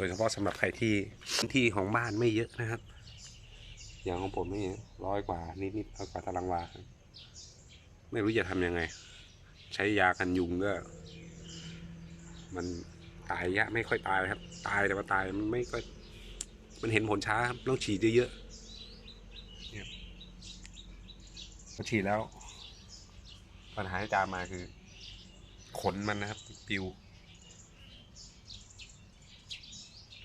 ดยเฉพาะสำหรับใครที่พื้นที่ของบ้านไม่เยอะนะครับ อย่างของผมนี่ร้อยกว่านิดๆร้อยกว่าตารางวาไม่รู้จะทำยังไง ใช้ยากันยุงก็ มันตายยะไม่ค่อยตายครับ ตายแต่ว่าตายมันไม่ก็มันเห็นผลช้าครับต้องฉีดเยอะๆเนี่ยพอฉีดแล้ว ปัญหาที่ตามมาคือ ขนมันนะครับ ปิว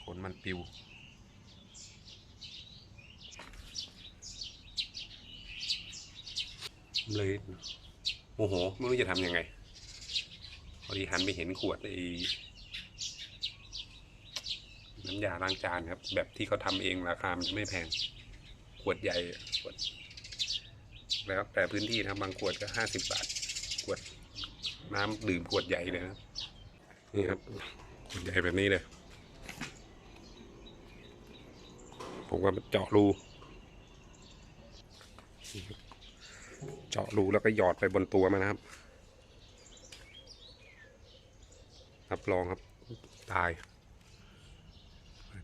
ขน มันปิว เลยโมโหไม่รู้จะทำยังไง พอดีหันไปเห็นขวดไอ้น้ำยาล้างจานครับ แบบที่เขาทำเองราคามันไม่แพง ขวดใหญ่ขวด แล้วแต่พื้นที่นะบางขวดก็ห้าสิบบาท ขวดน้ำดื่มขวดใหญ่เลยนะนี่ครับขวดใหญ่แบบนี้เลย ผมก็เจาะรูเจาะรูแล้วก็หยอดไปบนตัวมันนะครับ รับรองครับ ตาย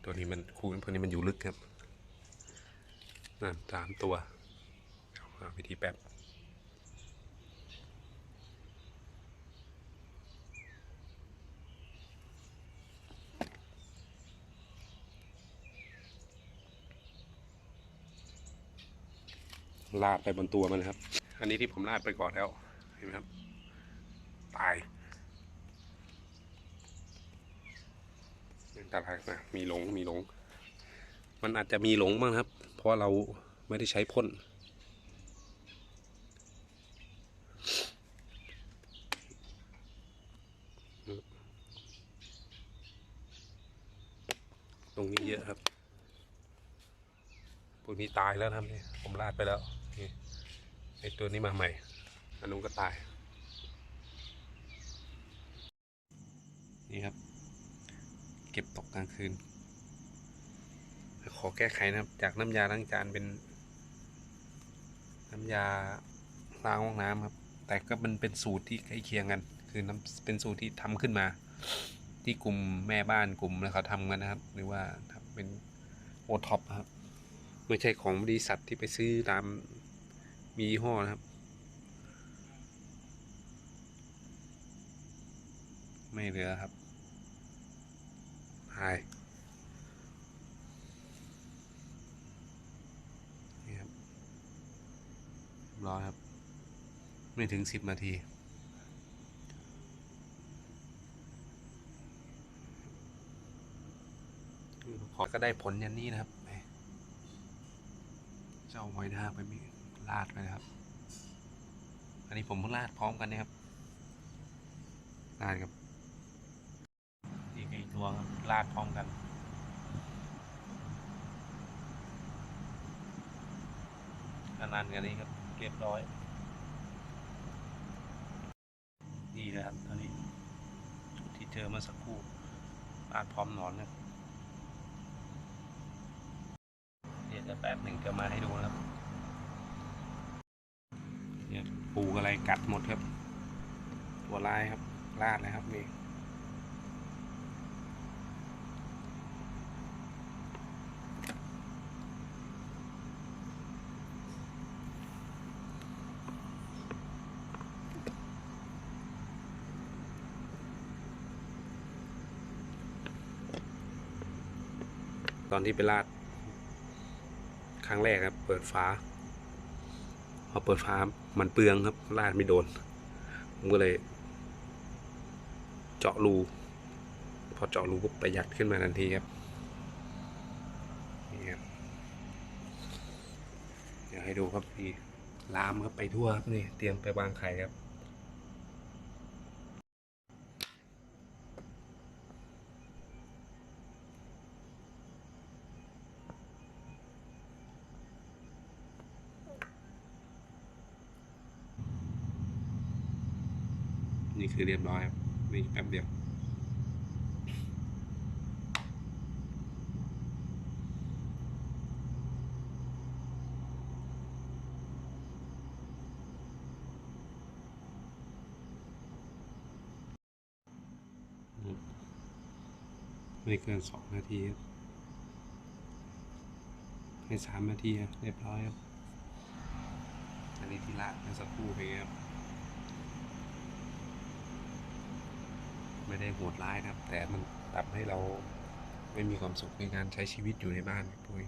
ตัวนี้มันคูนตัวนี้มันอยู่ลึกครับนั่นสามตัววิธีแป๊บ ลาดไปบนตัวมันนะครับ อันนี้ที่ผมลาดไปก่อนแล้ว เห็นไหมครับ ตายอันตรายนะมีหลง มีหลง มันอาจจะมีหลงบ้างครับ เพราะเราไม่ได้ใช้พ่น ตรงนี้เยอะครับ พวกนี้ตายแล้วนะครับนี่ผมลาดไปแล้ว ไอตัวนี้มาใหม่อันนู้นก็ตาย นี่ครับ เก็บตกกลางคืน ขอแก้ไขนะครับ จากน้ำยาล้างจานเป็น น้ำยาล้างห้องน้ำครับ แต่ก็มันเป็นสูตรที่ใกล้เคียงกัน คือน้ำเป็นสูตรที่ทำขึ้นมา ที่กลุ่มแม่บ้านกลุ่มแล้วเขาทำกันนะครับ หรือว่าเป็นโอท็อปครับ ไม่ใช่ของบริษัทที่ไปซื้อตาม มียี่ห้อนะครับ ไม่เหลือครับหายนี่ครับร้อยครับ ไม่ถึงสิบนาทีขอก็ได้ผลยันนี้นะครับ เจ้าไว้หน้าไปมี ลาดไปนะครับ อันนี้ผมเพิ่งลาดพร้อมกันนะครับลาดกับอีกอีกตัวครับลาดพร้อมกันอันนั้นกันนี้ครับเรียบร้อยนี่นะครับตอนนี้จุดที่เจอเมื่อสักครู่ลาดพร้อมนอนนะเดี๋ยวจะแป๊บหนึ่งจะมาให้ดูนะครับเนี่ย ปูอะไรกัดหมดครับ ตัวลายครับลาดเลยครับนี่ตอนที่ไปลาด ครั้งแรกครับ เปิดฝา พอเปิดฟ้ามันเปลืองครับลาดไม่โดน ผมก็เลย เจาะรู พอเจาะรูปุ๊บประหยัดขึ้นมาทันทีครับนี่ครับเดี๋ยวให้ดูครับพี่ลามครับไปทั่วครับนี่เตรียมไปวางไข่ครับ นี่คือเรียบร้อยครับนี่แป๊บเดียวไม่เกินสองนาทีครับให้สามนาทีเรียบร้อยครับอันนี้ที่ละเมื่อสักครู่ไปครับ ไม่ได้โหดร้ายนะครับ แต่มันทำให้เราไม่มีความสุขในการใช้ชีวิตอยู่ในบ้านปุ้ย